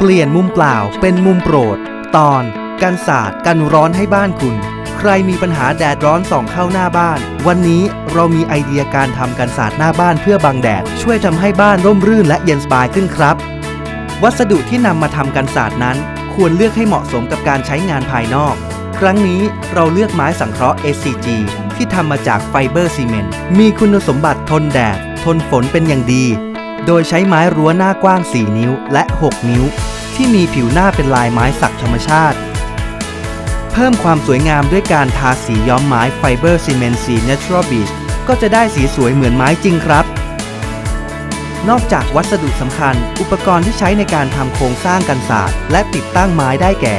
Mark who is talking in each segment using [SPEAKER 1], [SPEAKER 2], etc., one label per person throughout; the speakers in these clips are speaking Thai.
[SPEAKER 1] เปลี่ยนมุมเปล่าเป็นมุมโปรด ตอน กันศาสตร์กันร้อนให้บ้านคุณ ใครมีปัญหาแดดร้อนส่องเข้าหน้าบ้าน วันนี้เรามีไอเดียการทำกันศาสตร์หน้าบ้านเพื่อบังแดด ช่วยทำให้บ้านร่มรื่นและเย็นสบายขึ้นครับ วัสดุที่นำมาทำกันศาสตร์นั้น ควรเลือกให้เหมาะสมกับการใช้งานภายนอก ครั้งนี้เราเลือกไม้สังเคราะห์ SCG ที่ทำมาจากไฟเบอร์ซีเมนต์มีคุณสมบัติทนแดด ทนฝนเป็นอย่างดี โดยใช้ไม้รั้วหน้ากว้าง 4 นิ้วและ 6 นิ้ว ที่มีผิวหน้าเป็นลายไม้สักธรรมชาติ เพิ่มความสวยงามด้วยการทาสีย้อมไม้ไฟเบอร์ซีเมนต์สี Natural Beach ก็จะได้สีสวยเหมือนไม้จริงครับ นอกจากวัสดุสำคัญ อุปกรณ์ที่ใช้ในการทำโครงสร้างกันศาสตร์และติดตั้งไม้ได้แก่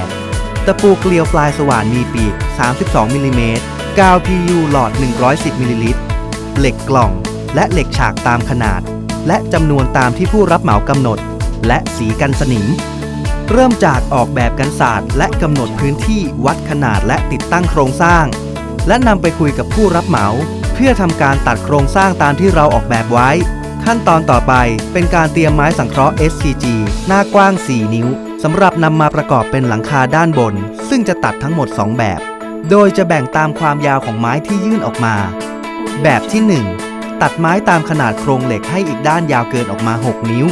[SPEAKER 1] ตะปูเกลียวปลายสว่านมีปีก 32มิลลิเมตรกาว PU หลอด 110มิลลิลิตรเหล็กกล่อง และเหล็กฉากตามขนาด และจำนวนตามที่ผู้รับเหมากำหนด และสีกันสนิม เริ่มจากออกแบบกันศาสตร์และกำหนดพื้นที่วัดขนาดและติดตั้งโครงสร้าง และนำไปคุยกับผู้รับเหมา เพื่อทำการตัดโครงสร้างตามที่เราออกแบบไว้ ขั้นตอนต่อไปเป็นการเตรียมไม้สังเคราะห์ SCG หน้ากว้าง 4 นิ้วสำหรับนำมาประกอบเป็นหลังคาด้านบน ซึ่งจะตัดทั้งหมด 2 แบบ โดยจะแบ่งตามความยาวของไม้ที่ยื่นออกมา แบบที่ 1 ตัดไม้ตามขนาดโครงเหล็กให้อีกด้านยาวเกินออกมา 6 นิ้ว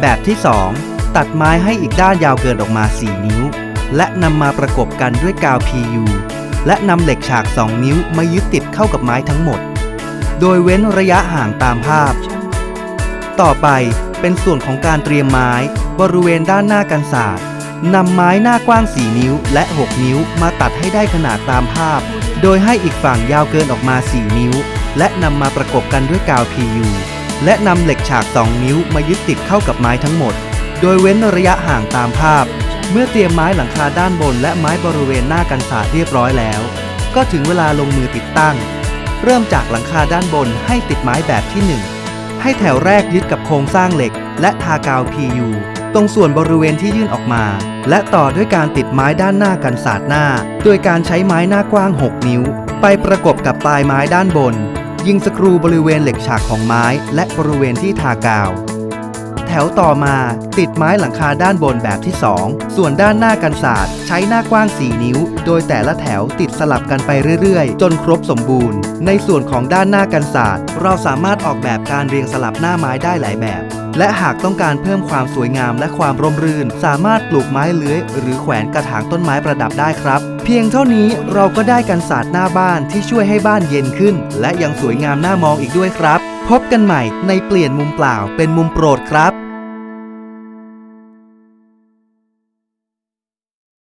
[SPEAKER 1] แบบที่ 2 ตัดไม้ให้อีกด้านยาวเกินออกมา 4 นิ้ว และนำมาประกบกันด้วยกาว PU และนำเหล็กฉาก 2 นิ้วมายึดติดเข้ากับไม้ทั้งหมด โดยเว้นระยะห่างตามภาพ ต่อไปเป็นส่วนของการเตรียมไม้บริเวณด้านหน้ากันศาสตร์นำไม้หน้ากว้าง 4 นิ้วและ 6 นิ้วมาตัดให้ได้ขนาดตามภาพ โดยให้อีกฝั่งยาวเกินออกมา 4 นิ้ว และนำมาประกบกันด้วยกาว PU และนำเหล็กฉาก 2 นิ้วมายึดติดเข้ากับไม้ทั้งหมด โดยเว้นระยะห่างตามภาพ เมื่อเตรียมไม้หลังคาด้านบน และไม้บริเวณหน้ากันศาสตร์เรียบร้อยแล้ว ก็ถึงเวลาลงมือติดตั้ง เริ่มจากหลังคาด้านบนให้ติดไม้แบบที่ 1 ให้แถวแรกยึดกับโครงสร้างเหล็ก และทากาว PU ตรงส่วนบริเวณที่ยื่นออกมา และต่อด้วยการติดไม้ด้านหน้ากันศาสตร์หน้า โดยการใช้ไม้หน้ากว้าง 6 นิ้ว ไปประกบกับปลายไม้ด้านบน ยิงสกรูบริเวณเหล็กฉากของไม้ และบริเวณที่ทากาว แถวต่อมา ติดไม้หลังคาด้านบนแบบที่ 2 ส่วนด้านหน้ากันศาสตร์ใช้หน้ากว้าง 4 นิ้ว โดยแต่ละแถวติดสลับกันไปเรื่อยๆ จนครบสมบูรณ์ ในส่วนของด้านหน้ากันศาสตร์เราสามารถออกแบบการเรียงสลับหน้าไม้ได้หลายแบบ และหากต้องการเพิ่มความสวยงามและความร่มรื่น สามารถปลูกไม้เลื้อย หรือแขวนกระถางต้นไม้ประดับได้ครับ เพียงเท่านี้เราก็ได้กันศาสตร์หน้าบ้านที่ช่วยให้บ้านเย็นขึ้น และยังสวยงามน่ามองอีกด้วยครับ พบกันใหม่ในเปลี่ยนมุมเปล่าเป็นมุมโปรดครับ